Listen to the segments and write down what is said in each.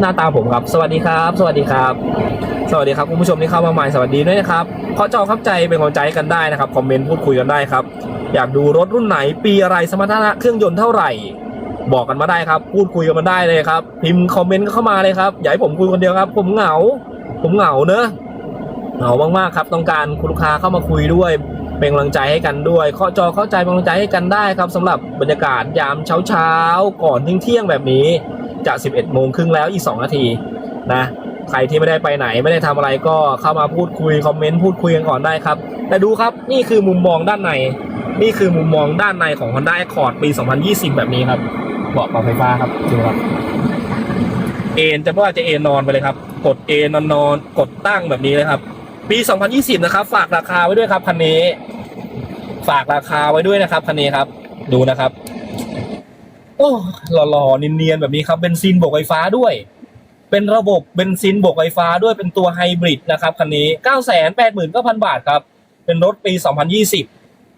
หน้าตาผมครับ สวัสดีครับ สวัสดีครับ สวัสดีครับคุณผู้ชมที่เข้ามาใหม่สวัสดีด้วยนะครับขอจอเข้าใจเป็นกำลังใจกันได้นะครับคอมเมนต์พูดคุยกันได้ครับ อยากดูรถรุ่นไหนปีอะไรสมรรถนะเครื่องยนต์เท่าไหร่ บอกกันมาได้ครับ พูดคุยกันมาได้เลยครับพิมพ์คอมเมนต์เข้ามาเลยครับอย่าให้ผมคุยคนเดียวครับ ผมเหงา ผมเหงาเนอะเหงามากๆครับ ต้องการคุณลูกค้าเข้ามาคุยด้วยเป็นกำลังใจให้กันด้วยข้อจอเข้าใจเป็นกำลังใจให้กันได้ครับสำหรับบรรยากาศยามเช้าๆก่อนเที่ยงแบบนี้ จะ 11โมงครึ่งแล้วอีก 2 นาทีนะใครที่ไม่ได้ไปไหนไม่ได้ทำอะไรก็เข้ามาพูดคุยคอมเมนต์พูดคุยกันก่อนได้ครับ แต่ดูครับนี่คือมุมมองด้านในนี่คือมุมมองด้านในของ Honda Accord ปี 2020 แบบนี้ครับเบาะปรับไฟฟ้าครับดูครับเอนจะว่าจะเอนนอนไปเลยครับ กดเอนนอนนอนกดตั้งแบบนี้เลยครับ ปี 2020 นะครับ ฝากราคาไว้ด้วยครับคันนี้ ฝากราคาไว้ด้วยนะครับคันนี้ครับ ดูนะครับ โอ้หล่อๆเนียนๆแบบนี้ครับเบนซินบวกไฟฟ้าด้วย เป็นระบบเบนซินบวกไฟฟ้าด้วยเป็นตัวไฮบริดนะครับคันนี้989,000บาทครับ เป็นรถปี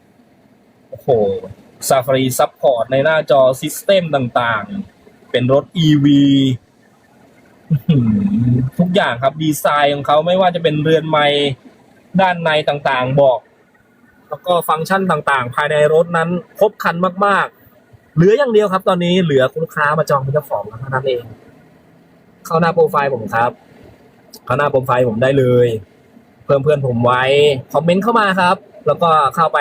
2020โอ้โห Safari Support ในหน้าจอซิสเต็มต่างๆ เป็นรถ EV อื้อหือทุกอย่างครับดีไซน์ของเขาไม่ว่าจะเป็นเรือนไม้ด้านในต่างๆบอก แล้วก็ฟังก์ชันต่างๆ ภายในรถนั้นครบครันมากๆ เหลืออย่างเดียวครับ ตอนนี้เหลือลูกค้ามาจองเป็นเจ้าของเท่านั้นเอง เข้าหน้าโปรไฟล์ผมครับ เข้าหน้าโปรไฟล์ผมได้เลย เพิ่มเพื่อนผมไว้คอมเมนต์เข้ามาครับ แล้วก็เข้าไป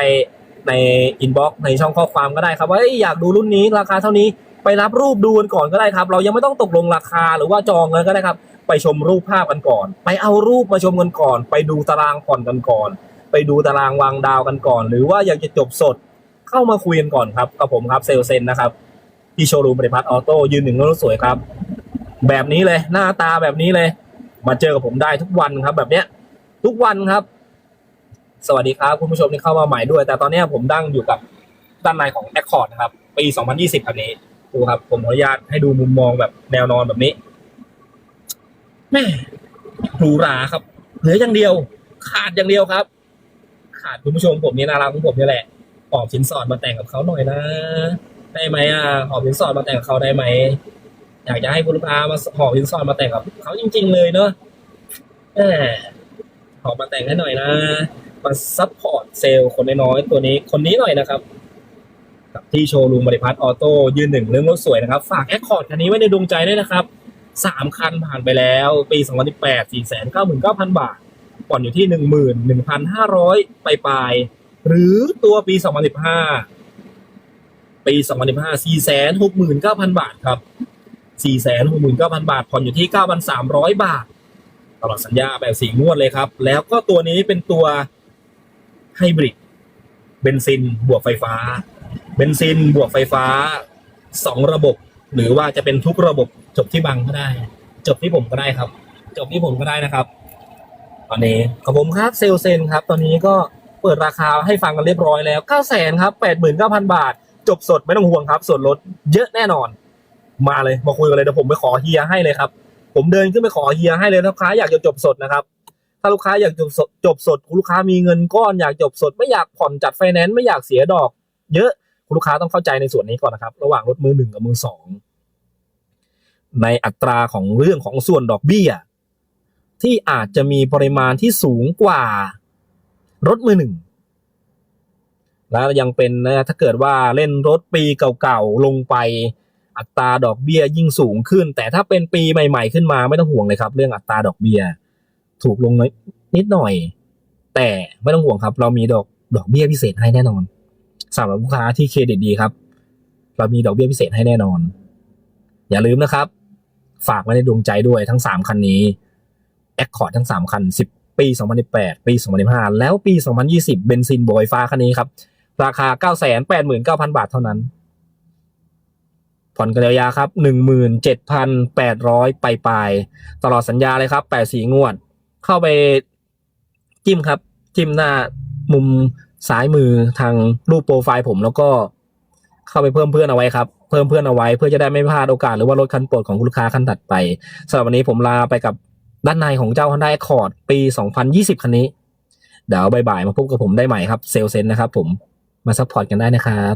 ในอินบ็อกซ์ในช่องข้อความก็ได้ครับว่าอยอยากดูรุ่นนี้ราคาเท่านี้ไปรับรูปดูกันก่อนก็ได้ครับ เรายังไม่ต้องตกลงราคาหรือว่าจองเลยก็ได้ครับ ไปชมรูปภาพกันก่อน ไปเอารูปมาชมกันก่อน ไปดูตารางผ่อนกันก่อน ไปดูตารางวางดาวกันก่อน หรือว่าอยากจะจบสด เข้ามาคุยกันก่อนครับกับผมครับเซลเซนนะครับที่โชว์รูมบริพัตรออโต้ยืนหนึ่งรถสวยครับ แบบนี้เลย หน้าตาแบบนี้เลย มาเจอกับผมได้ทุกวันครับ แบบเนี้ย ทุกวันครับ สวัสดีครับคุณผู้ชมที่เข้ามาใหม่ด้วย แต่ตอนนี้ผมดั้งอยู่กับด้านในของ Accord นะครับ ปี 2020คันนี้ดูครับ ผมขออนุญาตให้ดูมุมมองแบบแนวนอนแบบนี้แม่หรูหราครับ เหลืออย่างเดียว ขาดอย่างเดียวครับ ขาดคุณผู้ชมผมนี่น่ารักของผมนี่แหละ ออกสินสอดมาแต่งกับเขาหน่อยนะ ได้ไหมอะหอบสินสอดมาแต่งกับเขาได้ไหมอยากจะให้คุณลูกค้ามาหอบสินสอดมาแต่งกับเขาจริง ๆ เลยเนอะแหมหอบมาแต่งให้หน่อยนะมาซัพพอร์ตเซลล์คนน้อยๆตัวนี้คนนี้หน่อยนะครับกับที่โชว์รูมบริพัตรออโต้ยืนหนึ่งเรื่องรถสวยนะครับ ฝากแอคคอร์ดคันนี้ไว้ในดวงใจด้วยนะครับสามคันผ่านไปแล้ว ปี2018 499,000บาทผ่อนอยู่ที่11,500ปลายๆ หรือตัวปี 2015 ปี 2015 469,000 บาทครับ 469,000 บาท ผ่อนอยู่ที่ 9,300 บาท ตลอดสัญญาแบบสีงวดเลยครับ แล้วก็ตัวนี้เป็นตัวไฮบริด เบนซินบวกไฟฟ้า เบนซินบวกไฟฟ้าสองระบบ หรือว่าจะเป็นทุกระบบจบที่บังก็ได้ จบที่ผมก็ได้ครับ จบที่ผมก็ได้นะครับ ตอนนี้ขอบผมครับเซลเซนครับ ตอนนี้ก็ เปิดราคาให้ฟังกันเรียบร้อยแล้ว9 0 0 0 0ครับ89,000 บาท จบสดไม่ต้องห่วงครับ ส่วนลดเยอะแน่นอน มาเลยมาคุยกันเลยเดี๋ยวผมไปขอเฮียให้เลยครับ ผมเดินขึ้นไปขอเฮียให้เลยลูกค้าอยากจะจบสดนะครับ ถ้าลูกค้าอยากจบสดจบสดคุณลูกค้ามีเงินก้อนอยากจบสด ไม่อยากผ่อนจัดไฟแนนซ์ไม่อยากเสียดอก เยอะคุณลูกค้าต้องเข้าใจในส่วนนี้ก่อนนะครับ ระหว่างรถมือหนึ่งกับมือสองในอัตราของเรื่องของส่วนดอกเบี้ยที่อาจจะมีปริมาณที่สูงกว่า รถมือหนึ่งแล้วยังเป็นนะถ้าเกิดว่าเล่นรถปีเก่าๆลงไปอัตราดอกเบี้ยยิ่งสูงขึ้น แต่ถ้าเป็นปีใหม่ ๆ ขึ้นมาไม่ต้องห่วงเลยครับ เรื่องอัตราดอกเบี้ยถูกลงน้อยนิดหน่อย แต่ไม่ต้องห่วงครับ เรามีดอกดอกเบี้ยพิเศษให้แน่นอนสำหรับลูกค้าที่เครดิตดีครับ เรามีดอกเบี้ยพิเศษให้แน่นอน อย่าลืมนะครับ ฝากไว้ในดวงใจด้วยทั้งสามคันนี้แอคคอร์ดทั้งสามคันสิบ ปี 2018 ปี 2015 แล้วปี 2020 เบนซินบวกไฟฟ้าคันนี้ครับ ราคา 989,000 บาทเท่านั้น ผ่อนกันยาวๆครับ 17,800 ไปลายๆตลอดสัญญาเลยครับ 84 งวด เข้าไปจิ้มครับ จิ้มหน้ามุมซ้ายมือทางรูปโปรไฟล์ผมแล้วก็เข้าไปเพิ่มเพื่อนเอาไว้ครับ เพิ่มเพื่อนเอาไว้เพื่อจะได้ไม่พลาดโอกาสหรือว่ารถคันโปรดของคุณลูกค้าคันถัดไปสำหรับวันนี้ผมลาไปกับ ด้านในของเจ้า Honda Accord ปี 2020 คันนี้ เดี๋ยวบ่ายๆมาพบกับผมได้ใหม่ครับเซลเซนนะครับผมมาซัพพอร์ตกันได้นะครับ